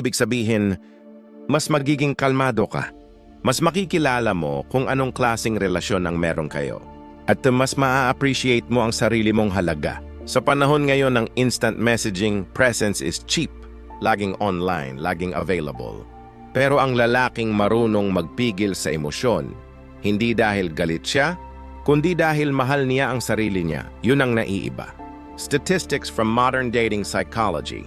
Ibig sabihin, mas magiging kalmado ka. Mas makikilala mo kung anong klasing relasyon ang meron kayo. At mas maa-appreciate mo ang sarili mong halaga. Sa panahon ngayon ng instant messaging, presence is cheap. Laging online, laging available. Pero ang lalaking marunong magpigil sa emosyon, hindi dahil galit siya, kundi dahil mahal niya ang sarili niya, yun ang naiiba. Statistics from modern dating psychology.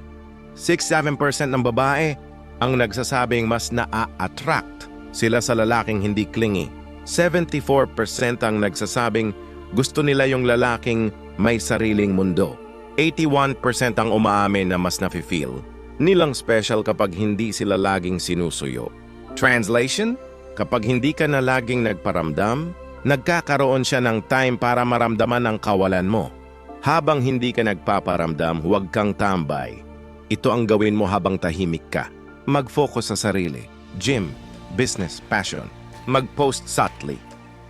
6-7% ng babae ang nagsasabing mas naa-attract sila sa lalaking hindi clingy. 74% ang nagsasabing gusto nila yung lalaking may sariling mundo. 81% ang umaamin na mas nafe-feel nilang special kapag hindi sila laging sinusuyo. Translation? Kapag hindi ka na laging nagparamdam, nagkakaroon siya ng time para maramdaman ang kawalan mo. Habang hindi ka nagpaparamdam, huwag kang tambay. Ito ang gawin mo habang tahimik ka. Mag-focus sa sarili. Gym, business, passion. Mag-post subtly.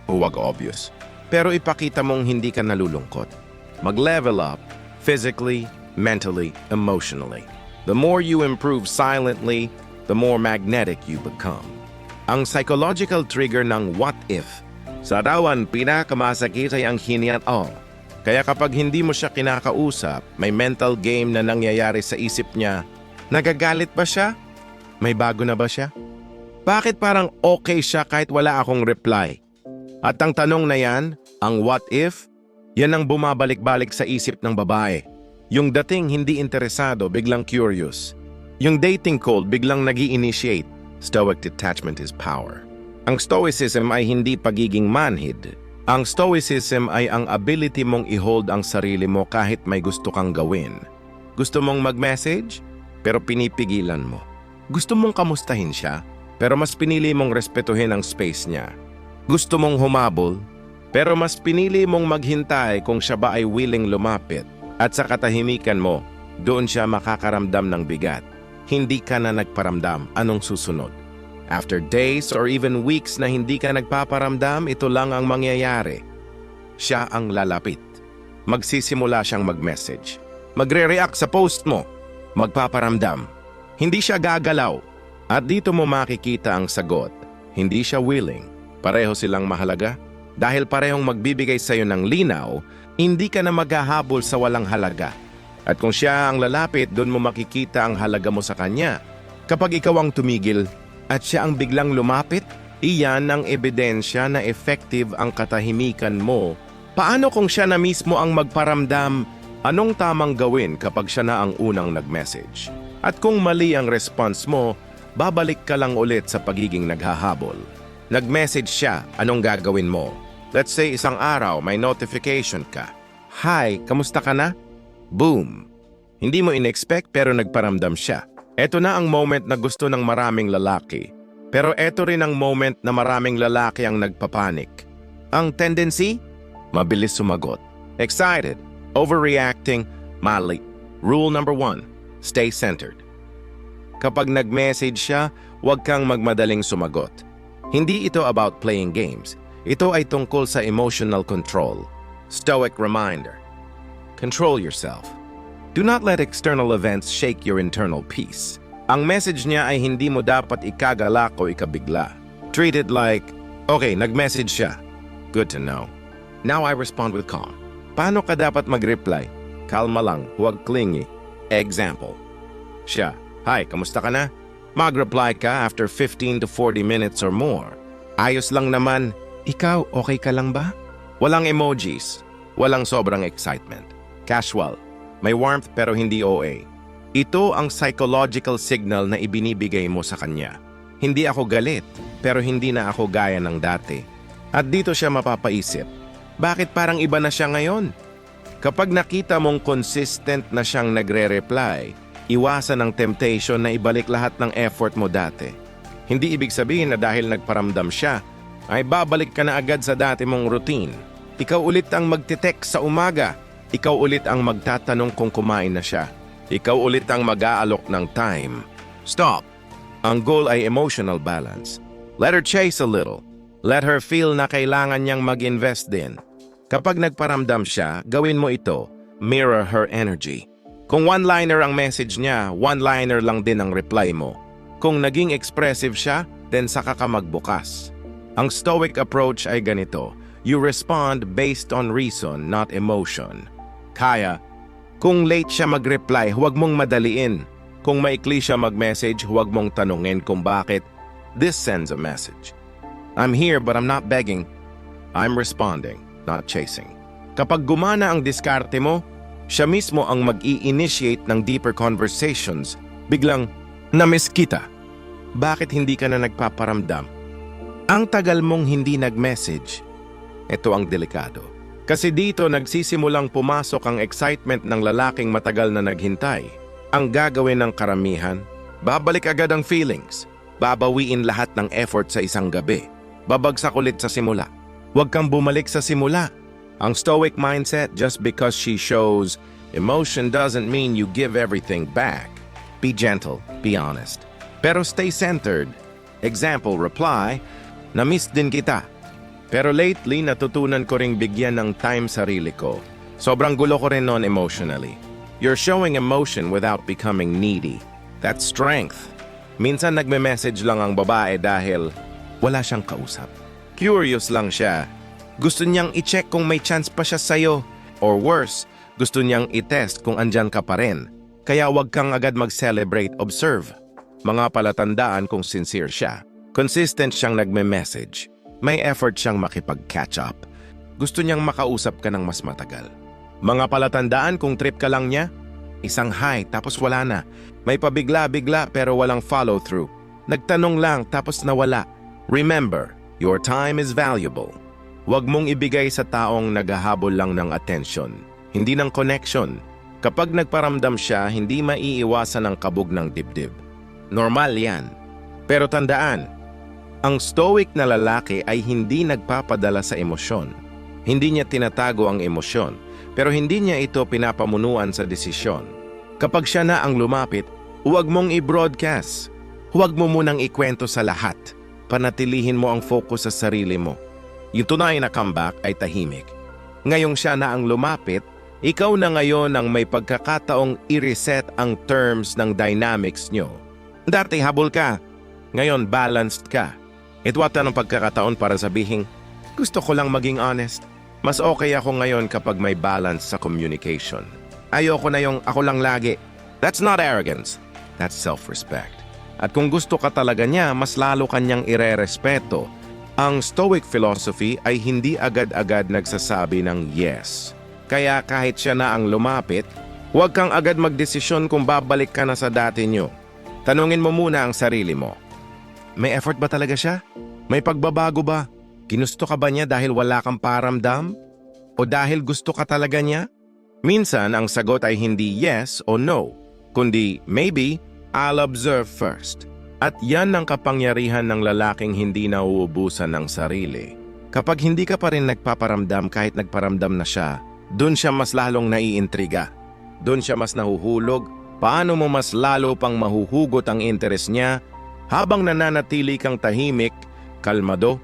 Huwag obvious. Pero ipakita mong hindi ka nalulungkot. Mag-level up physically, mentally, emotionally. The more you improve silently, the more magnetic you become. Ang psychological trigger ng what if sa rawan pinakamasakit ay ang hindi at all. Kaya kapag hindi mo siya kinakausap, may mental game na nangyayari sa isip niya. Nagagalit ba siya? May bago na ba siya? Bakit parang okay siya kahit wala akong reply? At ang tanong na yan, ang what if, yan ang bumabalik-balik sa isip ng babae. Yung dating hindi interesado, biglang curious. Yung dating cold, biglang nag initiate Stoic detachment is power. Ang stoicism ay hindi pagiging manhid. Ang stoicism ay ang ability mong i-hold ang sarili mo kahit may gusto kang gawin. Gusto mong mag-message, pero pinipigilan mo. Gusto mong kamustahin siya, pero mas pinili mong respetuhin ang space niya. Gusto mong humabol, pero mas pinili mong maghintay kung siya ba ay willing lumapit. At sa katahimikan mo, doon siya makakaramdam ng bigat. Hindi ka na nagparamdam, anong susunod? After days or even weeks na hindi ka nagpaparamdam, ito lang ang mangyayari. Siya ang lalapit. Magsisimula siyang mag-message. Magre-react sa post mo. Magpaparamdam. Hindi siya gagalaw. At dito mo makikita ang sagot. Hindi siya willing. Pareho silang mahalaga. Dahil parehong magbibigay sa iyo ng linaw, hindi ka na maghahabol sa walang halaga. At kung siya ang lalapit, doon mo makikita ang halaga mo sa kanya. Kapag ikaw ang tumigil at siya ang biglang lumapit, iyan ang ebidensya na effective ang katahimikan mo. Paano kung siya na mismo ang magparamdam? Anong tamang gawin kapag siya na ang unang nag-message? At kung mali ang response mo, babalik ka lang ulit sa pagiging naghahabol. Nag-message siya, anong gagawin mo? Let's say isang araw may notification ka. Hi, kamusta ka na? Boom! Hindi mo in-expect pero nagparamdam siya. Ito na ang moment na gusto ng maraming lalaki. Pero ito rin ang moment na maraming lalaki ang nagpapanik. Ang tendency? Mabilis sumagot. Excited. Overreacting. Mali. Rule number one. Stay centered. Kapag nag-message siya, huwag kang magmadaling sumagot. Hindi ito about playing games. Ito ay tungkol sa emotional control. Stoic reminder. Control yourself. Do not let external events shake your internal peace. Ang message niya ay hindi mo dapat ikagalak o ikabigla. Treat it like, okay, nag-message siya. Good to know. Now I respond with calm. Paano ka dapat mag-reply? Kalma lang, huwag clingy. Example. Siya, Hi, kamusta ka na? Mag-reply ka after 15 to 40 minutes or more. Ayos lang naman. Ikaw, okay ka lang ba? Walang emojis. Walang sobrang excitement. Casual. May warmth pero hindi OA. Ito ang psychological signal na ibinibigay mo sa kanya. Hindi ako galit, pero hindi na ako gaya ng dati. At dito siya mapapaisip, bakit parang iba na siya ngayon? Kapag nakita mong consistent na siyang nagre-reply, iwasan ang temptation na ibalik lahat ng effort mo dati. Hindi ibig sabihin na dahil nagparamdam siya, ay babalik ka na agad sa dati mong routine. Ikaw ulit ang magte-text sa umaga, ikaw ulit ang magtatanong kung kumain na siya. Ikaw ulit ang mag-aalok ng time. Stop! Ang goal ay emotional balance. Let her chase a little. Let her feel na kailangan niyang mag-invest din. Kapag nagparamdam siya, gawin mo ito. Mirror her energy. Kung one-liner ang message niya, one-liner lang din ang reply mo. Kung naging expressive siya, then saka ka magbukas. Ang stoic approach ay ganito. You respond based on reason, not emotion. Kaya, kung late siya mag-reply, huwag mong madaliin. Kung maikli siya mag-message, huwag mong tanungin kung bakit. This sends a message. I'm here but I'm not begging. I'm responding, not chasing. Kapag gumana ang diskarte mo, siya mismo ang mag-i-initiate ng deeper conversations. Biglang, na-miss kita. Bakit hindi ka na nagpaparamdam? Ang tagal mong hindi nag-message. Ito ang delikado. Kasi dito nagsisimulang pumasok ang excitement ng lalaking matagal na naghintay. Ang gagawin ng karamihan, babalik agad ang feelings. Babawiin lahat ng effort sa isang gabi. Babagsak ulit sa simula. Huwag kang bumalik sa simula. Ang stoic mindset, just because she shows emotion doesn't mean you give everything back. Be gentle, be honest. Pero stay centered. Example, reply, na-miss din kita. Pero lately, natutunan ko ring bigyan ng time sarili ko. Sobrang gulo ko rin noon emotionally. You're showing emotion without becoming needy. That's strength. Minsan nagme-message lang ang babae dahil wala siyang kausap. Curious lang siya. Gusto niyang i-check kung may chance pa siya sa'yo. Or worse, gusto niyang i-test kung andyan ka pa rin. Kaya huwag kang agad mag-celebrate, observe. Mga palatandaan kung sincere siya. Consistent siyang nagme-message. May effort siyang makipag-catch up. Gusto niyang makausap ka ng mas matagal. Mga palatandaan kung trip ka lang niya, isang hi tapos wala na. May pabigla-bigla pero walang follow-through. Nagtanong lang tapos nawala. Remember, your time is valuable. Huwag mong ibigay sa taong naghahabol lang ng attention, hindi ng connection. Kapag nagparamdam siya, hindi maiiwasan ang kabog ng dibdib. Normal yan. Pero tandaan, ang stoic na lalaki ay hindi nagpapadala sa emosyon. Hindi niya tinatago ang emosyon, pero hindi niya ito pinapamunuan sa desisyon. Kapag siya na ang lumapit, huwag mong i-broadcast. Huwag mo munang ikwento sa lahat. Panatilihin mo ang focus sa sarili mo. Yung tunay na comeback ay tahimik. Ngayong siya na ang lumapit, ikaw na ngayon ang may pagkakataong i-reset ang terms ng dynamics nyo. Dati habol ka, ngayon balanced ka. At ng pagkakataon para sabihin, gusto ko lang maging honest. Mas okay ako ngayon kapag may balance sa communication. Ayoko na yung ako lang lagi. That's not arrogance. That's self-respect. At kung gusto ka talaga niya, mas lalo kanyang ire-respeto. Ang Stoic philosophy ay hindi agad-agad nagsasabi ng yes. Kaya kahit siya na ang lumapit, huwag kang agad magdesisyon kung babalik ka na sa dati nyo. Tanungin mo muna ang sarili mo. May effort ba talaga siya? May pagbabago ba? Ginusto ka ba niya dahil wala kang paramdam? O dahil gusto ka talaga niya? Minsan ang sagot ay hindi yes o no, kundi maybe I'll observe first. At yan ang kapangyarihan ng lalaking hindi nauubusan ng sarili. Kapag hindi ka pa rin nagpaparamdam kahit nagparamdam na siya, dun siya mas lalong naiintriga. Dun siya mas nahuhulog. Paano mo mas lalo pang mahuhugot ang interes niya habang nananatili kang tahimik, kalmado,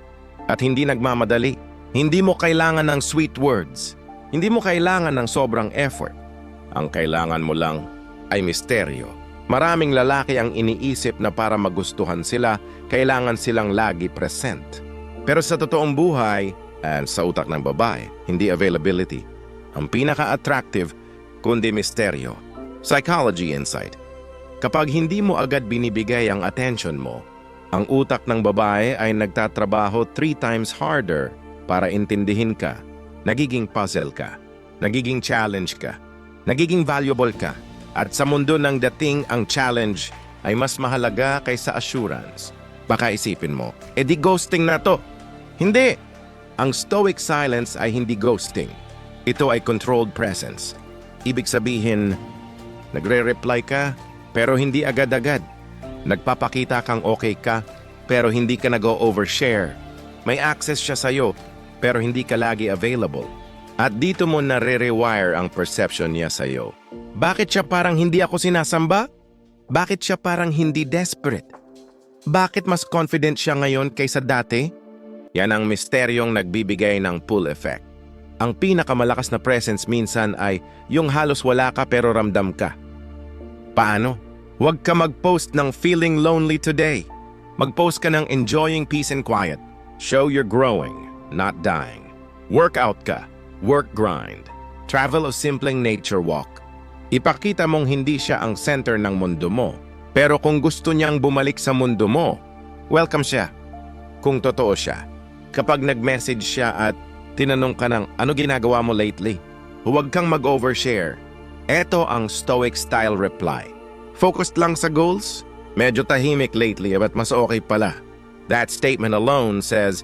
at hindi nagmamadali. Hindi mo kailangan ng sweet words. Hindi mo kailangan ng sobrang effort. Ang kailangan mo lang ay misteryo. Maraming lalaki ang iniisip na para magustuhan sila, kailangan silang lagi present. Pero sa totoong buhay, and sa utak ng babae, hindi availability. Ang pinaka-attractive, kundi misteryo. Psychology insight. Kapag hindi mo agad binibigay ang attention mo, ang utak ng babae ay nagtatrabaho three times harder para intindihin ka. Nagiging puzzle ka. Nagiging challenge ka. Nagiging valuable ka. At sa mundo ng dating ang challenge ay mas mahalaga kaysa assurance. Baka isipin mo, edi ghosting na to. Hindi! Ang stoic silence ay hindi ghosting. Ito ay controlled presence. Ibig sabihin, nagre-reply ka pero hindi agad-agad. Nagpapakita kang okay ka, pero hindi ka nag-overshare. May access siya sa'yo, pero hindi ka lagi available. At dito mo nare-rewire ang perception niya sa'yo. Bakit siya parang hindi ako sinasamba? Bakit siya parang hindi desperate? Bakit mas confident siya ngayon kaysa dati? Yan ang misteryong nagbibigay ng pull effect. Ang pinakamalakas na presence minsan ay yung halos wala ka pero ramdam ka. Paano? Huwag ka mag-post ng feeling lonely today. Mag-post ka ng enjoying peace and quiet. Show you're growing, not dying. Workout ka. Work grind. Travel o simpleng nature walk. Ipakita mong hindi siya ang center ng mundo mo. Pero kung gusto niyang bumalik sa mundo mo, welcome siya. Kung totoo siya. Kapag nag-message siya at tinanong ka ng ano ginagawa mo lately, huwag kang mag-overshare. Ito ang stoic style reply. Focused lang sa goals? Medyo tahimik lately but mas okay pala. That statement alone says,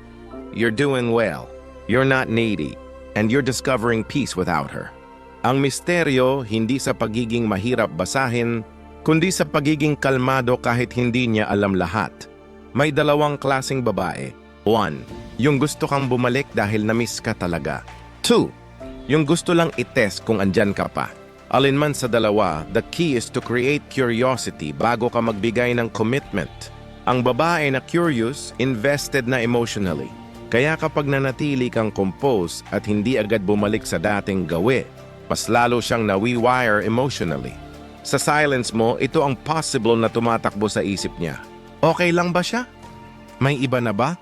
you're doing well, you're not needy, and you're discovering peace without her. Ang misteryo hindi sa pagiging mahirap basahin, kundi sa pagiging kalmado kahit hindi niya alam lahat. May dalawang klasing babae. One, yung gusto kang bumalik dahil na-miss ka talaga. Two, yung gusto lang itest kung andyan ka pa. Alinman sa dalawa, the key is to create curiosity bago ka magbigay ng commitment. Ang babae na curious, invested na emotionally. Kaya kapag nanatili kang compose at hindi agad bumalik sa dating gawi, mas lalo siyang nawi-wire emotionally. Sa silence mo, ito ang possible na tumatakbo sa isip niya. Okay lang ba siya? May iba na ba?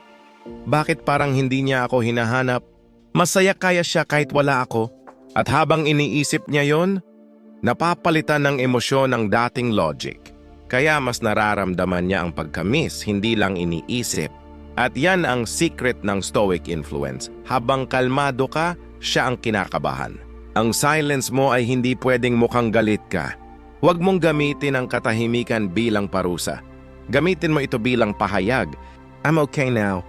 Bakit parang hindi niya ako hinahanap? Masaya kaya siya kahit wala ako? At habang iniisip niya yon, napapalitan ng emosyon ng dating logic. Kaya mas nararamdaman niya ang pagkamis, hindi lang iniisip. At yan ang secret ng stoic influence. Habang kalmado ka, siya ang kinakabahan. Ang silence mo ay hindi pwedeng mukhang galit ka. Huwag mong gamitin ang katahimikan bilang parusa. Gamitin mo ito bilang pahayag. I'm okay now.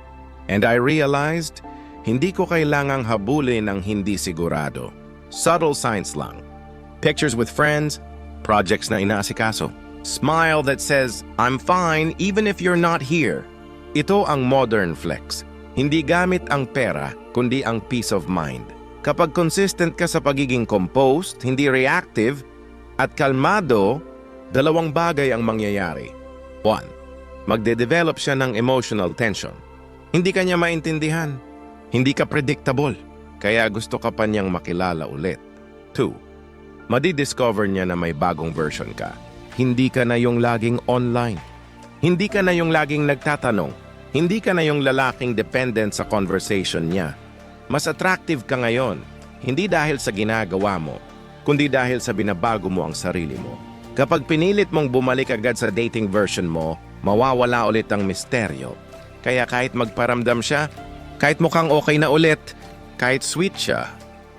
And I realized, hindi ko kailangang habulin ang hindi sigurado. Subtle signs lang. Pictures with friends, projects na inaasikaso. Smile that says, I'm fine even if you're not here. Ito ang modern flex. Hindi gamit ang pera, kundi ang peace of mind. Kapag consistent ka sa pagiging composed, hindi reactive, at kalmado, dalawang bagay ang mangyayari. One, magde-develop siya ng emotional tension. Hindi ka niya maintindihan. Hindi ka predictable. Kaya gusto ka pa niyang makilala ulit. Two, madidiscover niya na may bagong version ka. Hindi ka na yung laging online. Hindi ka na yung laging nagtatanong. Hindi ka na yung lalaking dependent sa conversation niya. Mas attractive ka ngayon, hindi dahil sa ginagawa mo, kundi dahil sa binabago mo ang sarili mo. Kapag pinilit mong bumalik agad sa dating version mo, mawawala ulit ang misteryo. Kaya kahit magparamdam siya, kahit mukhang okay na ulit, kahit sweet siya,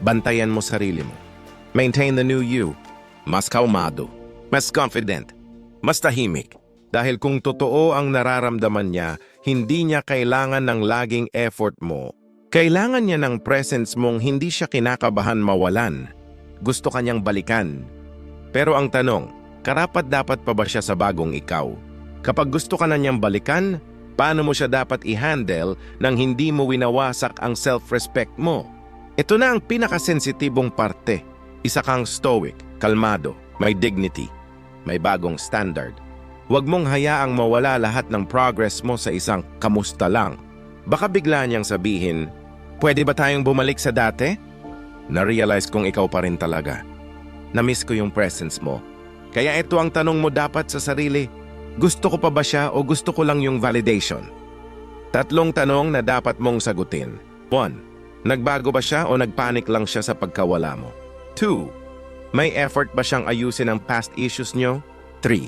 bantayan mo sarili mo. Maintain the new you. Mas kaumado, mas confident, mas tahimik. Dahil kung totoo ang nararamdaman niya, hindi niya kailangan ng laging effort mo. Kailangan niya ng presence mong hindi siya kinakabahan mawalan. Gusto kanyang balikan. Pero ang tanong, karapat dapat pa ba siya sa bagong ikaw? Kapag gusto ka na niyang balikan, paano mo siya dapat i-handle nang hindi mo winawasak ang self-respect mo? Ito na ang pinakasensitibong parte. Isa kang stoic, kalmado, may dignity, may bagong standard. Huwag mong hayaang mawala lahat ng progress mo sa isang kamusta lang. Baka bigla niyang sabihin, pwede ba tayong bumalik sa dati? Na-realize kong ikaw pa rin talaga. Na-miss ko yung presence mo. Kaya ito ang tanong mo dapat sa sarili, gusto ko pa ba siya o gusto ko lang yung validation? Tatlong tanong na dapat mong sagutin. 1. Nagbago ba siya o nagpanik lang siya sa pagkawala mo? 2. May effort ba siyang ayusin ang past issues niyo? 3.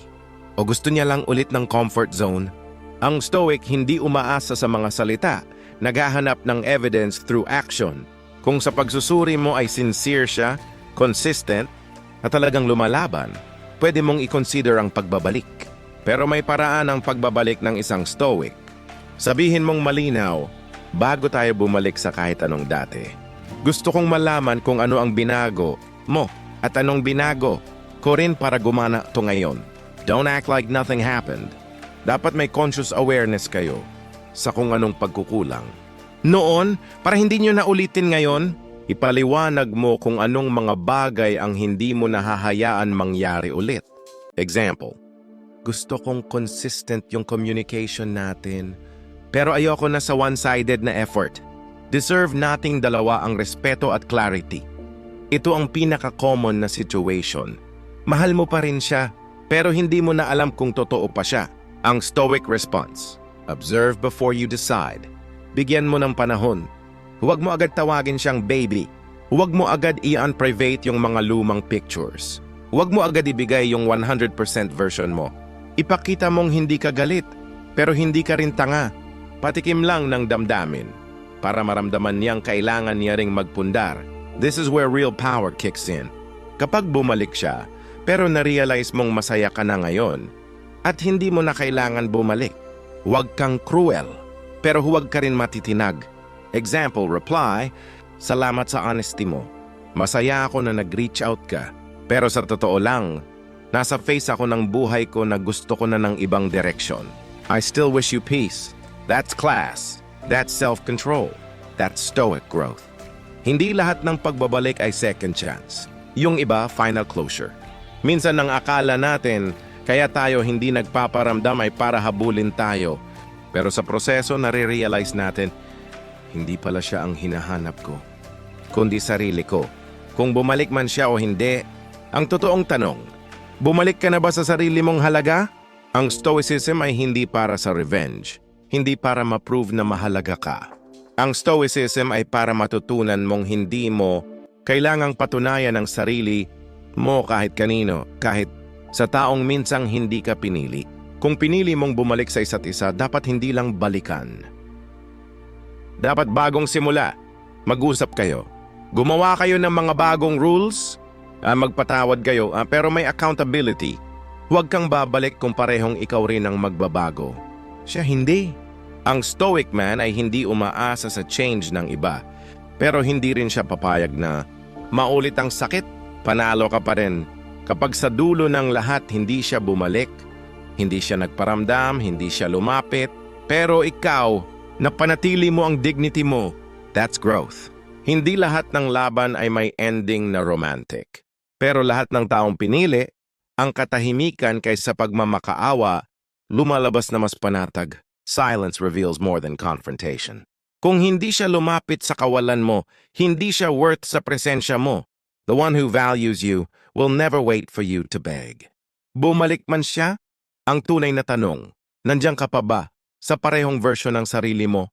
O gusto niya lang ulit ng comfort zone? Ang Stoic hindi umaasa sa mga salita, naghahanap ng evidence through action. Kung sa pagsusuri mo ay sincere siya, consistent, at talagang lumalaban, pwede mong i-consider ang pagbabalik. Pero may paraan ang pagbabalik ng isang Stoic. Sabihin mong malinaw, bago tayo bumalik sa kahit anong dati. Gusto kong malaman kung ano ang binago mo at anong binago ko rin para gumana to ngayon. Don't act like nothing happened. Dapat may conscious awareness kayo sa kung anong pagkukulang. Noon, para hindi nyo na ulitin ngayon, ipaliwanag mo kung anong mga bagay ang hindi mo nahahayaan mangyari ulit. Example, gusto kong consistent yung communication natin, pero ayoko na sa one-sided na effort. Deserve nating dalawa ang respeto at clarity. Ito ang pinaka-common na situation. Mahal mo pa rin siya, pero hindi mo na alam kung totoo pa siya. Ang stoic response. Observe before you decide. Bigyan mo ng panahon. Huwag mo agad tawagin siyang baby. Huwag mo agad i-unprivate yung mga lumang pictures. Huwag mo agad ibigay yung 100% version mo. Ipakita mong hindi ka galit, pero hindi ka rin tanga. Patikim lang ng damdamin para maramdaman niyang kailangan niya ring magpundar. This is where real power kicks in. Kapag bumalik siya, pero na-realize mong masaya ka na ngayon, at hindi mo na kailangan bumalik, huwag kang cruel, pero huwag ka rin matitinag. Example, reply, Salamat sa honesty mo. Masaya ako na nag-reach out ka. Pero sa totoo lang, nasa face ako ng buhay ko na gusto ko na ng ibang direksyon. I still wish you peace. That's class. That's self-control. That's stoic growth. Hindi lahat ng pagbabalik ay second chance. Yung iba, final closure. Minsan ang akala natin, kaya tayo hindi nagpaparamdam ay para habulin tayo. Pero sa proseso, nare-realize natin, hindi pala siya ang hinahanap ko, kundi sarili ko. Kung bumalik man siya o hindi, ang totoong tanong, bumalik ka na ba sa sarili mong halaga? Ang stoicism ay hindi para sa revenge, hindi para ma-prove na mahalaga ka. Ang stoicism ay para matutunan mong hindi mo kailangang patunayan ang sarili mo kahit kanino, kahit sa taong minsang hindi ka pinili. Kung pinili mong bumalik sa isa't isa, dapat hindi lang balikan. Dapat bagong simula. Mag-usap kayo. Gumawa kayo ng mga bagong rules. ah, magpatawad kayo, ah, pero may accountability. Huwag kang babalik kung parehong ikaw rin ang magbabago. Siya hindi. Ang stoic man ay hindi umaasa sa change ng iba. Pero hindi rin siya papayag na maulit ang sakit, panalo ka pa rin. Kapag sa dulo ng lahat hindi siya bumalik, hindi siya nagparamdam, hindi siya lumapit, pero ikaw, napanatili mo ang dignity mo, that's growth. Hindi lahat ng laban ay may ending na romantic. Pero lahat ng taong pinili, ang katahimikan kaysa pagmamakaawa, lumalabas na mas panatag. Silence reveals more than confrontation. Kung hindi siya lumapit sa kawalan mo, hindi siya worth sa presensya mo. The one who values you will never wait for you to beg. Bumalik man siya, ang tunay na tanong, nandiyan ka pa ba sa parehong version ng sarili mo